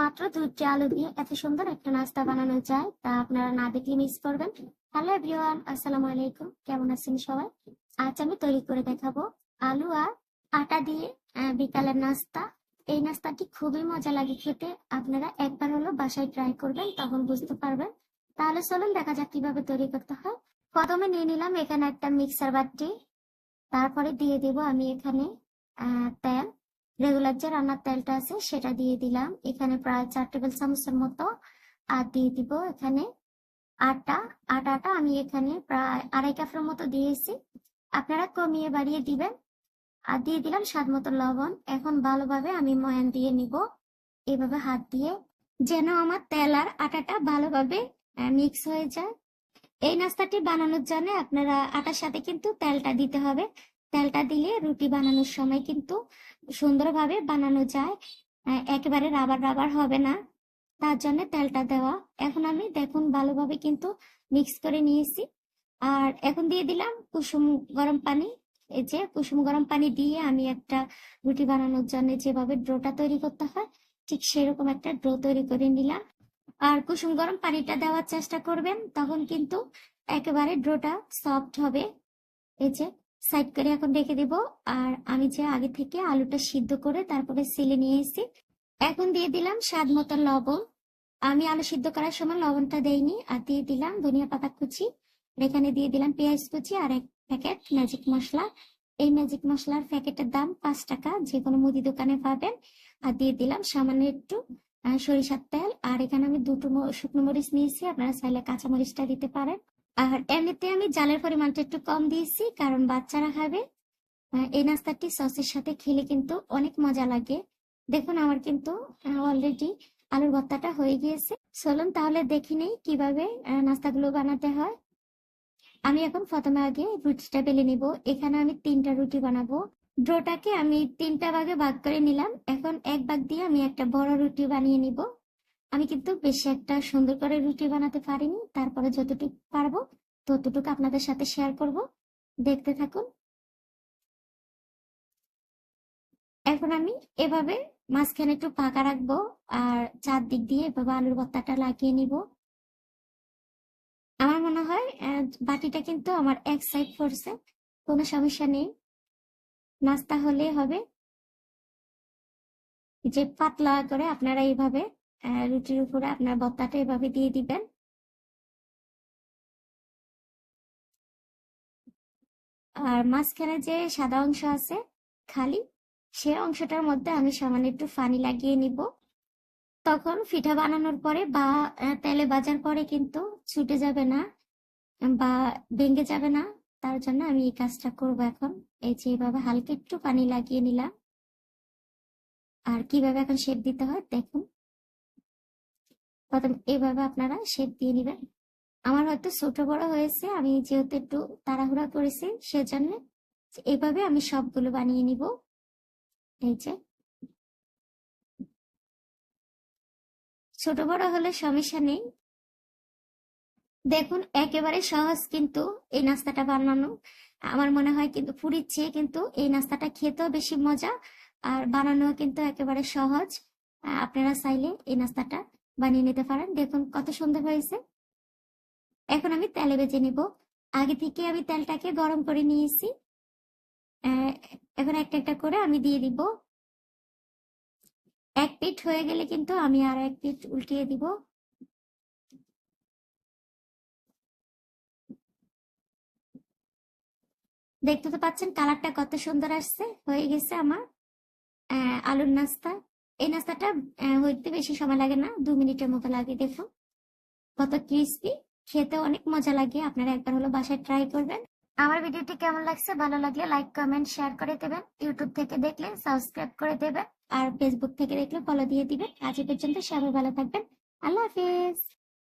মাত্র দুইটি আলু দিয়ে এত সুন্দর একটা নাস্তা বানানো যায়, তা আপনারা না দেখলে মিস করবেন। হ্যালো এভরিওয়ান আসসালামু আলাইকুম। কেমন আছেন সবাই? আজ আমি তৈরি করে দেখাবো আলু আর আটা দিয়ে বিকালের নাস্তা। এই নাস্তাটি খুবই মজা লাগে খেতে। আপনারা একবার হলো বাসায় ট্রাই করবেন, তখন বুঝতে পারবেন। তাহলে চলুন দেখা যাক কীভাবে তৈরি করতে হয়। প্রথমে নিয়ে নিলাম এখানে একটা মিক্সার বাটি। তারপরে দিয়ে দেব আমি এখানে তেল। রেগুলার যে রান্নার তেলটা আছে সেটা দিয়ে দিলাম। এখানে প্রায় চার টেবিল চামচের মতো আর দিয়ে দিব এখানে। আটা আটাটা আমি এখানে প্রায় আড়াই কাপের মতো দিয়েছি। আপনারা কমিয়ে বাড়িয়ে দিবেন। আর দিয়ে দিলাম স্বাদ মতো লবণ। এখন ভালোভাবে আমি ময়ান দিয়ে নিব। এভাবে হাত দিয়ে যেন আমার তেল আর আটাটা ভালোভাবে মিক্স হয়ে যায়। এই নাস্তাটি বানানোর জন্য আপনারা আটার সাথে কিন্তু তেলটা দিতে হবে। তেলটা দিলে রুটি বানানোর সময় কিন্তু সুন্দরভাবে বানানো যায়। একেবারে রাবার রাবার হবে না। তার জন্য তেলটা দেওয়া। এখন আমি দেখুন ভালোভাবে কিন্তু মিক্স করে নিয়েছি। আর এখন দিয়ে দিলাম কুসুম গরম পানি। এই যে কুসুম গরম পানি দিয়ে আমি একটা রুটি বানানোর জন্য যেভাবে ড্রোটা তৈরি করতে হয়, ঠিক সেরকম একটা ড্রো তৈরি করে নিলাম। আর কুসুম গরম পানিটা দেওয়ার চেষ্টা করবেন, তখন কিন্তু একেবারে ড্রোটা সফট হবে। এই যে সাইড করে এখন রেখে দিব। আর আমি যে আগে থেকে আলুটা সিদ্ধ করে তারপরে সিলে নিয়ে এসেছি, এখন দিয়ে দিলাম স্বাদ মতো লবণ। আমি আলু সিদ্ধ করার সময় লবণটা দেইনি, আর দিয়ে দিলাম ধনিয়া পাতা কুচি এখানে দিয়ে দিলাম পেঁয়াজ কুচি আর এক প্যাকেট ম্যাজিক মশলা। এই ম্যাজিক মশলার প্যাকেটের দাম পাঁচ টাকা, যে কোনো মুদি দোকানে পাবেন। আর দিয়ে দিলাম সামান্য একটু সরিষার তেল। আর এখানে আমি দুটো শুকনো মরিচ নিয়েছি, আপনারা চাইলে কাঁচা মরিচটা দিতে পারেন। আর এমনিতে আমি জালের পরিমাণটা একটু কম দিয়েছি, কারণ বাচ্চারা খাবে। এই নাস্তাটি সসের সাথে খেলে কিন্তু অনেক মজা লাগে। দেখুন আমার কিন্তু অলরেডি আলুর ভর্তাটা হয়ে গিয়েছে। চলুন তাহলে দেখি নেই কীভাবে নাস্তাগুলো বানাতে হয়। আমি এখন প্রথমে আগে রুটিটা বেলে নিব। এখানে আমি তিনটা রুটি বানাবো। ডোটাকে আমি তিনটা ভাগে ভাগ করে নিলাম। এখন এক ভাগ দিয়ে আমি একটা বড় রুটি বানিয়ে নিব। আমি কিন্তু বেশি একটা সুন্দর করে রুটি বানাতে পারিনি। তারপরে যতটুকু পারব, ততটুকু আপনাদের সাথে শেয়ার করব। দেখতে থাকুন। এখন আমি এভাবে মাঝখানে একটু পাকা রাখব আর চারদিক দিয়ে এভাবে আলুর ভর্তাটা লাগিয়ে নিব। আমার মনে হয় বাটিটা কিন্তু আমার এক সাইড পড়ছে, কোনো সমস্যা নেই। নাস্তা হলে হবে। যে পাতলা করে আপনারা এইভাবে রুটির উপরে আপনার বত্তাটা এভাবে দিয়ে দিবেন। আর মাঝখানে যে সাদা অংশ আছে, খালি, সে অংশটার মধ্যে আমি সামান্য একটু পানি লাগিয়ে নিব। তখন পিঠা বানানোর পরে বা তেলে ভাজার পরে কিন্তু ছুটে যাবে না বা ভেঙে যাবে না। তার জন্য আমি এই কাজটা করব এখন। এই যে এইভাবে হালকা একটু পানি লাগিয়ে নিলাম। আর কীভাবে এখন শেপ দিতে হয়, দেখুন। প্রথম এইভাবে আপনারা শেপ দিয়ে নেবেন। আমার হয়তো ছোট বড় হয়েছে, আমি যেহেতু একটু তাড়াহুড়া করেছি, সেজন্য এভাবে আমি সবগুলো বানিয়ে নিব। এই যে। ছোট বড় হলে সমস্যা নেই। দেখুন, একেবারে সহজ কিন্তু এই নাস্তাটা বানানো। আমার মনে হয় কিন্তু পুরীর চেয়ে কিন্তু এই নাস্তাটা খেতেও বেশি মজা, আর বানানো কিন্তু একেবারে সহজ। আপনারা চাইলে এই নাস্তাটা বানিয়ে নিতে পারেন। দেখুন কত সুন্দর হয়েছে। এখন আমি তেলে বেজে নিব। আগে থেকে আমি তেলটাকে গরম করে নিয়েছি। এখন একটা একটা করে আমি দিয়ে দিব। এক পিঠ হয়ে গেলে কিন্তু আমি আর এক পিঠ উল্টিয়ে দিব। দেখতে তো পাচ্ছেন কালারটা কত সুন্দর আসছে। হয়ে গেছে আমার আলুর নাস্তা। এই নাস্তাটা হইতে বেশি সময় লাগে না, দু মিনিটের মতো লাগে দেখুন। কত ক্রিস্পি খেতে অনেক মজা লাগে, আপনারা একবার হলো বাসায় ট্রাই করবেন। আমার ভিডিওটি কেমন লাগছে, ভালো লাগলে লাইক কমেন্ট শেয়ার করে দেবেন। ইউটিউব থেকে দেখলে সাবস্ক্রাইব করে দেবেন। আর ফেসবুক থেকে দেখলে ফলো দিয়ে দিবেন। আজ পর্যন্ত সবাই ভালো থাকবেন। আল্লাহ হাফিজ।